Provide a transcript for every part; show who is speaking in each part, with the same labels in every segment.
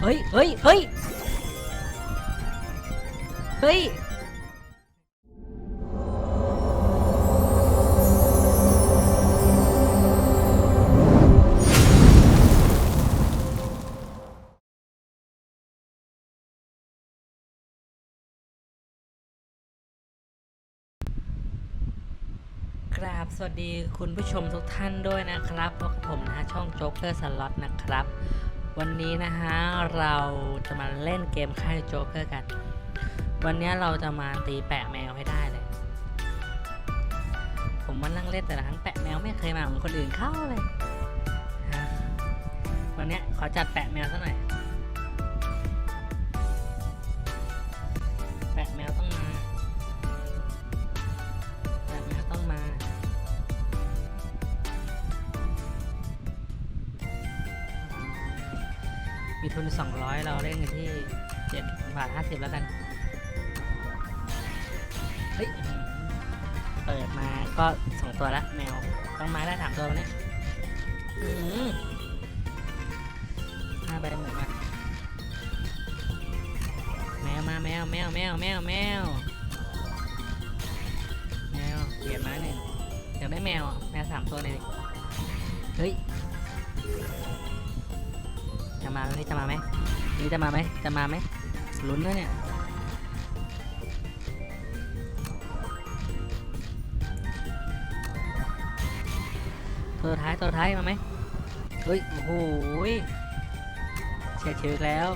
Speaker 1: เฮ้ยเฮ้ยเฮ้ยเฮ้ยราบสวัสดีคุณผู้ชมทุกท่านด้วยนะครับพวกผมนะช่องโจ๊กเกอร์สล็อตนะครับ วันนี้นะฮะเราจะมาเล่นเกมค่ายโจ๊กเกอร์กัน วันนี้เราจะมาตีแปะแมวให้ได้เลย ผมมานั่งเล่นแต่ละครั้งแปะแมวไม่เคยมาเหมือนคนอื่นเข้าเลยวันนี้ขอจัดแปะแมวซะหน่อย มีทุน 200 เราเล่นกันที่7บาท50 แล้วกัน เฮ้ย เปิดมาก็ 2 ตัวละแมว ต้องมาได้3ตัววเนี่ยอืมห้าใบหมดมาแมวมาแมวแมวแมวแมวแมวแมวเปลี่ยนมาหนึ่งอยากได้แมวแมวสามตัวเลยเฮ้ย จะมาไหมนี่จะมาไหมนี่จะมาไหมจะมาไหมลุ้นนะเนี่ยตัวท้ายตัวท้ายมาไหมเฮ้ยโอ้โหเฉียดชิวอีกแล้ว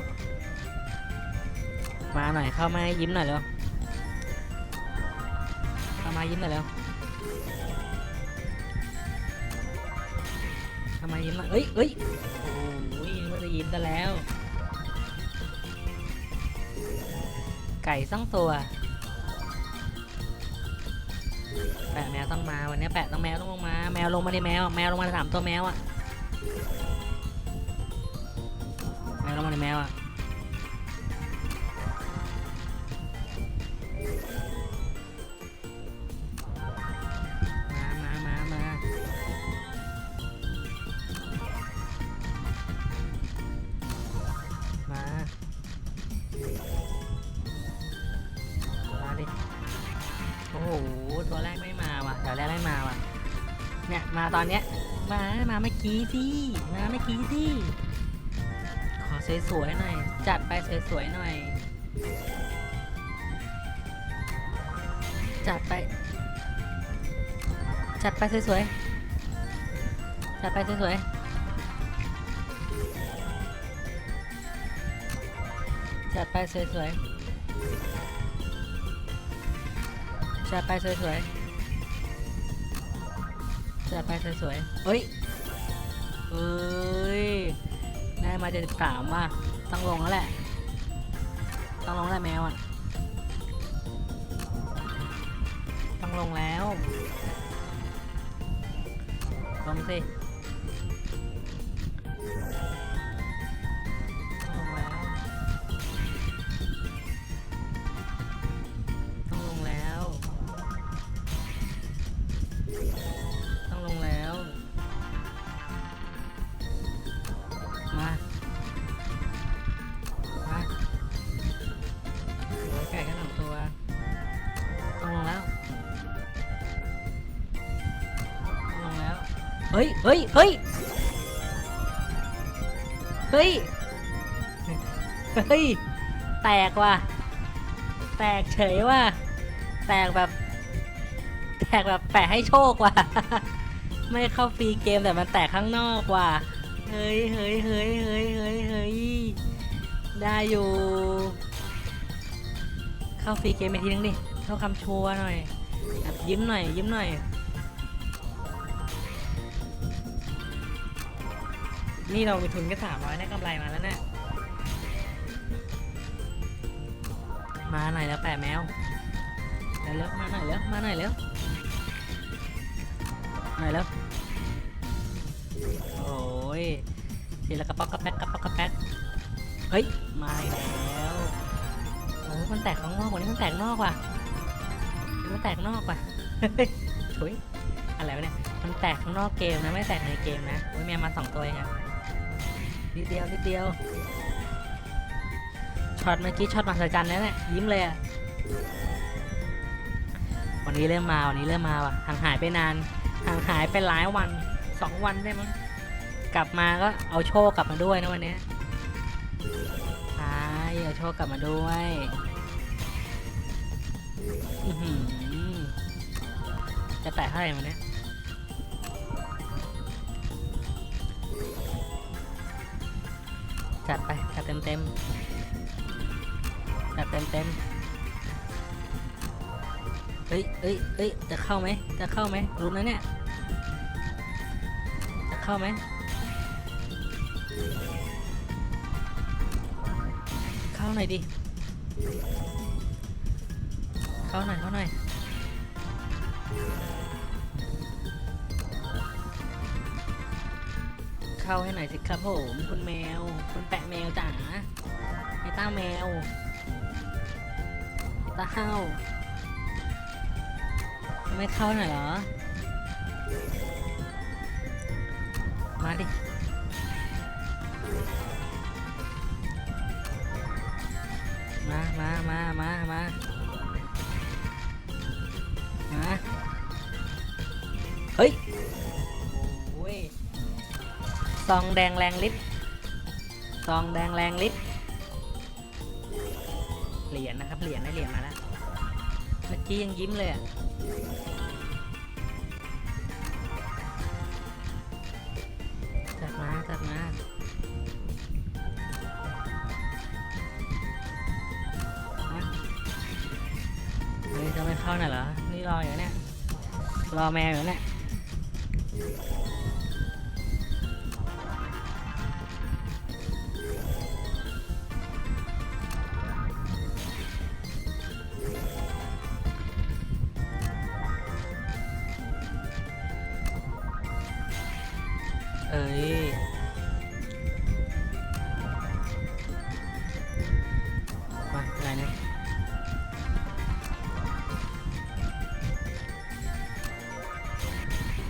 Speaker 1: มาหน่อยเข้ามาให้ยิ้มหน่อยเร็วเข้ามายิ้มหน่อยเร็วเข้ามายิ้มหน่อยเอ้ยเอ้ยโอ้ ได้ยินแต่แล้ว ไก่ต้องตัว แปะแมวต้องมาวันนี้แปะต้องแมวต้องลงมา แมวลงมาดิแมวแมวลงมาสามตัวแมวอะแมวลงมาดิแมวอะ อ้โห ตัวแรกไม่มาว่ะแถวแรกไม่มาว่ะ เนี่ย มาตอนเนี้ย มา มาเมื่อกี้สิมาเมื่อกี้สิขอสวยๆหน่อย จัดไปสวยๆหน่อย จัดไป จัดไปสวยๆ จัดไปสวยๆจัดไปสวยๆ จะไปสวยๆจะไปสวยๆเฮ้ยเอ้ย ได้มาเจ็ดสามว่ะต้องลงแล้วแหละ ต้องลงแล้วแมวอะ ต้องลงแล้ว ลงสิ ฮ้ยเฮ้ยเฮ้ยเฮ้ยเฮ้ยแตกว่ะแตกเฉยว่ะแตกแบบ แตกแบบแปะให้โชคว่ะไม่เข้าฟรีเกมแต่มันแตกข้างนอกว่ะเฮ้ยเฮ้ยเฮ้ยเฮ้ยเฮ้ยเฮ้ยได้อยู่ เข้าฟรีเกมไปทีนึงดิเข้าคำชัวร์หน่อยยิ้มหน่อย ยิ้มหน่อย นี่เรามีทุนแค่สามร้อยได้กำไรมาแล้วเนี่ยมาหน่อยแล้วแปะแมวเร็วเร็วมาหน่อยเร็วมาหน่อยเร็วหน่อยเร็วโอ้ยทีละกระป๊อกกระแป๊กกระป๊อกกระแป๊กเฮ้ยมาแล้วโอ้ยมันแตกข้างนอกวันนี้มันแตกนอกว่ะมันแตกนอกว่ะถุยอะไรวะเนี่ยมันแตกข้างนอกเกมนะไม่แตกในเกมนะโอ้ยแมวมาสองตัวเองอะ นิดเดียวนิดเดียวช็อตเมื่อกี้ช็อตมหัศจรรย์แล้วเนี่ยยิ้มเลยอะวันนี้เริ่มมาวันนี้เริ่มมาว่ะห่างหายไปนานห่างหายไปหลายวันสองวันได้มั้งกลับมาก็เอาโชคกลับมาด้วยนะวันนี้ยใช่เอาโชคกลับมาด้วยจะแตะเท่าไหร่วันเนี้ จัดไปจัดเต็มเต็มจัดเต็มเต็มเฮ้ยเฮ้ยเฮ้ยจะเข้าไหมจะเข้าไหมรู้นะเนี่ยจะเข้าไหมเข้าหน่อยดิเข้าหน่อยเข้าหน่อย เข้าให้หน่อยสิครับผมคุณแมว คุณแปะแมวจ๋าไอ้ต้าแมวไอต้าเข้าไม่เข้าหน่อยเหรอ มาดิมามามามามามาเฮ้ย ซองแดงแรงลิฟซองแดงแรงลิฟเหรียญนะครับ เหรียญได้เหรียญมาแล้ว เมื่อกี้ยังยิ้มเลยอะจัดมาจัดมาเฮ้ยจะไม่เข้าหน่อยเหรอ นี่รออยู่เนี่ย รอแมวอยู่เนี่ย เอ้ยมาอะไรเนี่ย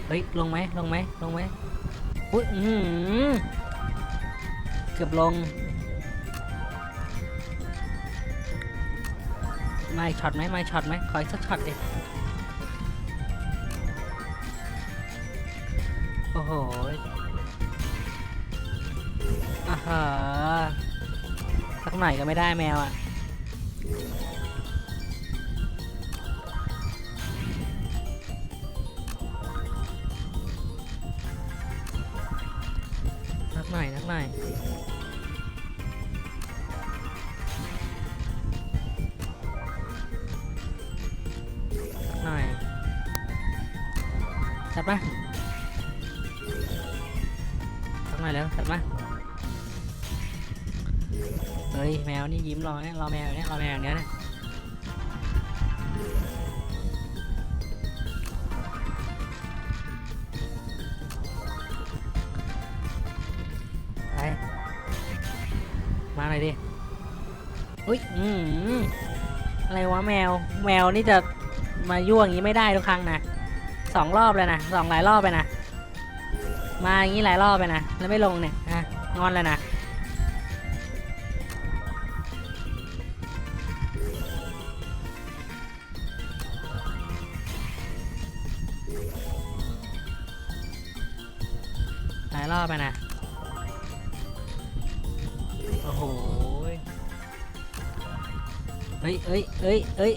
Speaker 1: เฮ้ย ลงไหมลงไหมลงไหมอุ้ยอื้อหือเกือบลง ไม่ช็อตไหมไม่ช็อตไหมขออีกสักช็อตดิโอ้โห อ่าฮะสักหน่อยก็ไม่ได้แมวอะนักหน่อยนักหน่อยนักหน่อยจัดมาสักหน่อยแล้วจัดมา เฮ้ยแมวนี่ยิ้มรอเนี่ยรอแมวเนี่ยรอแมวอย่างเนี้ยนะไปมาหน่อยดิอุ้ยอืมอะไรวะแมว แมวนี่จะมายั่วอย่างนี้ไม่ได้ทุกครั้งนะสองรอบเลยนะสองหลายรอบไปนะมาอย่างนี้หลายรอบไปนะแล้วไม่ลงเนี่ยฮะงอนเลยนะ ลายรอบไปนะ โอ้โห เฮ้ยเอ้ยเอ้ยเอ้ย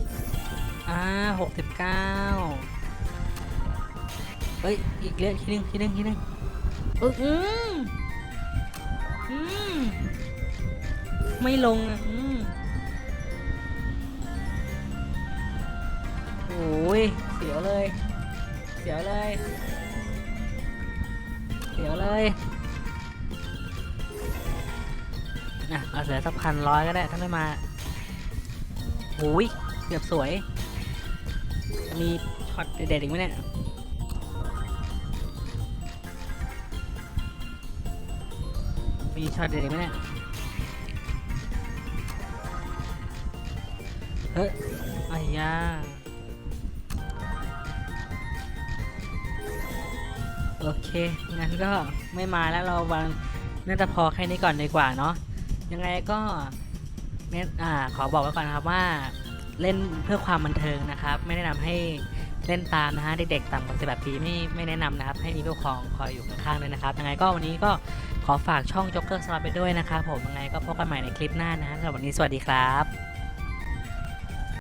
Speaker 1: อ่าหกสิบเก้าเฮ้ย อีกเรื่องทีนึงทีนึงทีนึงเอออืมอืมไม่ลงอะอืมโอ้ยเสียวเลย เสียวเลย เดี๋ยวเลยอะเอาเสือสักพันร้อยก็ได้ถ้าไม่มาหูยเกือบสวย มีช็อตเด็ดๆอีกไหมเนี่ยมีช็อตเด็ดอีกไหมเนี่ยเฮ้ยอ้ยยา โอเค งั้นก็ไม่มาแล้วเราวางน่าจะพอแค่นี้ก่อนดีกว่าเนาะ ยังไงก็เนี่ยอ่าขอบอกไว้ก่อนนะครับว่าเล่นเพื่อความบันเทิงนะครับ ไม่แนะนำให้เล่นตามนะฮะเด็กๆต่ำกว่า18ปีไม่ไม่แนะนำนะครับ ให้มีผู้ปกครองคอยอยู่ข้างๆด้วยนะครับยังไงก็วันนี้ก็ขอฝากช่องจ็อกเกอร์สลับไปด้วยนะครับผมยังไงก็พบกันใหม่ในคลิปหน้านะสำหรับวันนี้สวัสดีครับ